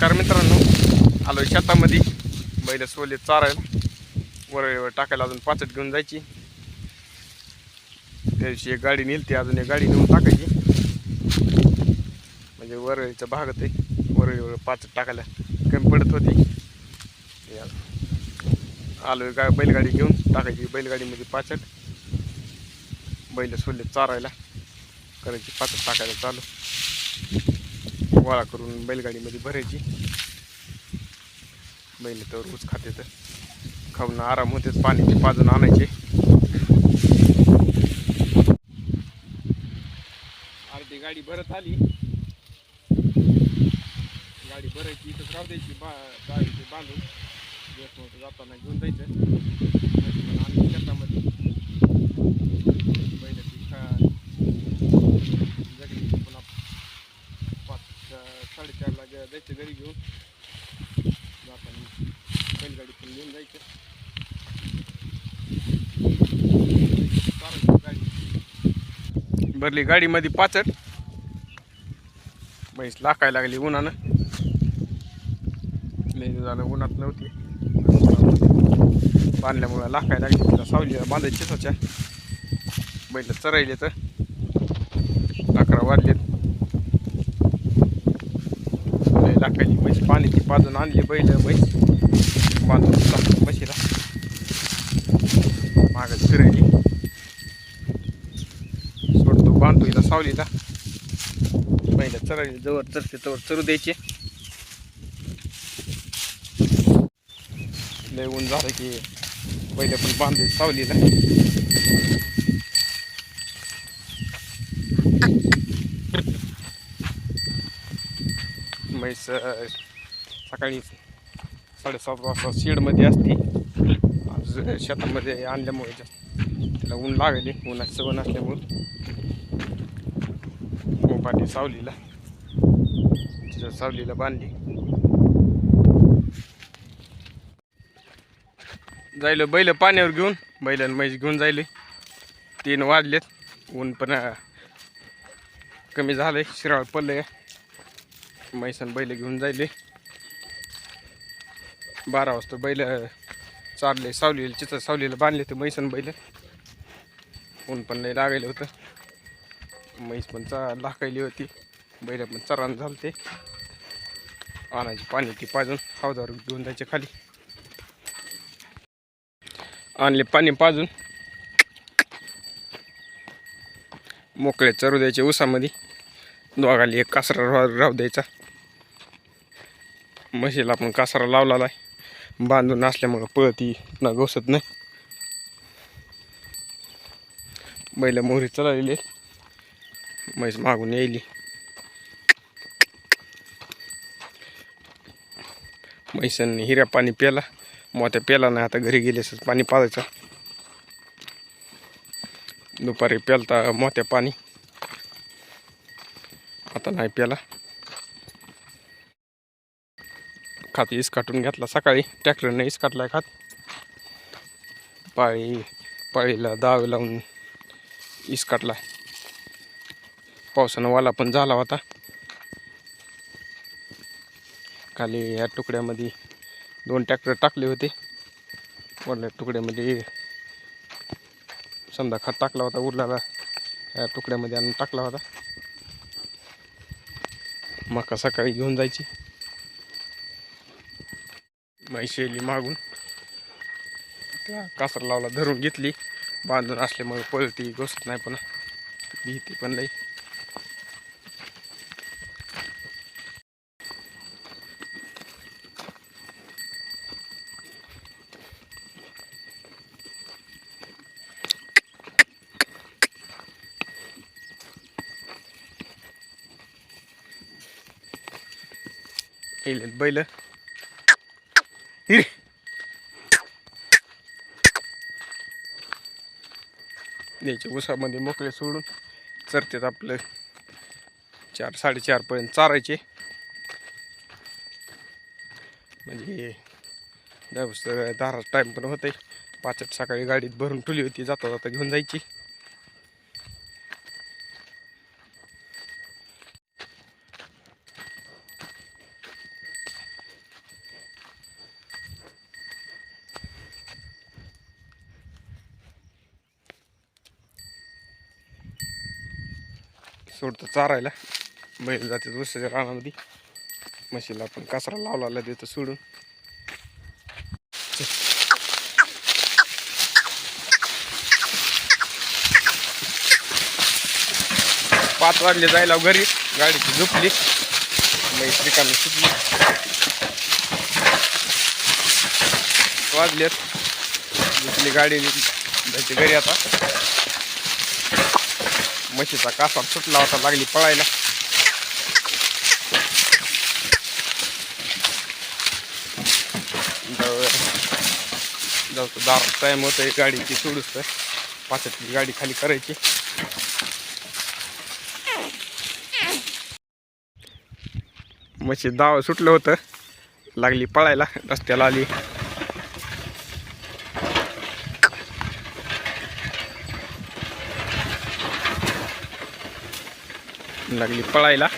नमस्कार मित्रांनो. आलो शेतामध्ये. बैल सोले चारायला. वर टाकायला अजून पाचट घेऊन जायची. त्या दिवशी एक गाडी नेलती अजून एक गाडी नेऊन टाकायची. म्हणजे वरळीचं भागात आहे वरळीवर पाचट टाकायला कमी पडत होती. आलो गा बैलगाडी घेऊन टाकायची. बैलगाडीमध्ये पाचट. बैल सोले चारायला. करायची पाचट टाकायला चालू. गोळा करून बैलगाडीमध्ये भरायची. बैल तर ऊस खाते तर खाऊन आराम होतेच पाणी ते पाजून आणायचे. अर्धी गाडी भरत आली. गाडी भरायची इथंच राहू द्यायची बा गाडीची बांधून. जाताना घेऊन जायचं. पण शेतामध्ये बैल ती खा जगली पुन्हा साडेचार अं, साडेचारला जायचं घरी घेऊन. जाताना बैलगाडी पण घेऊन जायचं. चालायची गाडी. भरली गाडीमध्ये पाचट. म्हैस लाकायला लागली उन्हानं. लय झालं उन्हात नव्हती. बांधल्यामुळं लाकायला लागली. तिला सावली बांधायची स्वच्छ बैल चरायले तर अकरा वाजलेत. काही म्हशी पाण्याची पाजून आणली बैल म्हैस. बांधून म्हशीला. माग फिरायली सोडतो बांधतो इथं सावलीला. पहिलं चरायली जवळ चरते तवर चरू द्यायचे. लय ऊन झालं की पहिले पण बांधले सावलीला. म्हैस सकाळी साडेसात वाजता शेडमध्ये असते. आज शेतामध्ये आणल्यामुळे जास्त तिला ऊन लागले. उन्हाची सवय नसल्यामुळं मोपाटी सावलीला तिच्या सावलीला बांधली. जायलो बैल पाण्यावर घेऊन बैल आणि म्हैस घेऊन जायले. तीन वाजलेत. ऊन पण कमी कमी झालंय शिराळ पडलंय. आहे आणि बैल घेऊन जायले. बारा वाजता बैल चारले सावलीला चित्र सावलीला बांधले ते म्हैस बैल. ऊन पण लय लागायला होतं. म्हैस पण चा लाकायली होती. बैल पण चरान झालं ते आणायची पाणी ती पाजून हौदावर घेऊन जायचे खाली. आणले पाणी पाजून. मोकळे चरू द्यायचे उसामध्ये. दोघाली एक कासरा राहू द्यायचा. म्हशीला आपण कासारा लावलेला आहे बांधून असल्यामुळं पळती पुन्हा घोसत नाही. बैल मोहरी चलालेली म्हैस मागून यायली. म्हैसांनी हिऱ्या पाणी प्याला. मोत्या प्याला नाही आता घरी गेलेस पाणी पाजायचं. दुपारी प्यालता मोत्या पाणी. आता नाही प्याला. खात इसकाटून घेतला. सकाळी ट्रॅक्टरने इसकाटला खात. पाळी पाळीला दाव लावून इसकाटला पावसानं वाला पण झाला होता. खाली या तुकड्यामध्ये दोन ट्रॅक्टर टाकले होते. वरल्या तुकड्यामध्ये समजा खत टाकला होता उरलाला या तुकड्यामध्ये आणून टाकला होता. मका सकाळी घेऊन जायची. म्हैशेली मागून. त्या कासर लावला धरून घेतली. बांधून असल्यामुळे पळती गोष्ट नाही पण. भीती पण लई. बैल. हिरे द्यायचे उसामध्ये मोकळे सोडून चरतात आपलं चार साडेचारपर्यंत चारायचे. म्हणजे दस दहा टाईम पण होते पाचट सकाळी गाडीत भरून ठेवली होती जाता जाता घेऊन जायची. सोडतो चारायला. बैल जाते दुसऱ्या रानामध्ये. म्हशीला आपण कासरा लावला देतो सोडून. पाच वाजले जायला घरी. गाडीची झोपली. म्हैस रिकामी सुटली. वाजलेत. झोपली गाडी जायची घरी आता. म्हशीचा कासा सुटला होता लागली पळायला. जाऊ दार टाईम होतं गाडीची सोडूच तर पाचटली गाडी खाली करायची. म्हशी दाव सुटलं होतं लागली पळायला रस्त्याला आली. लागली पळायला.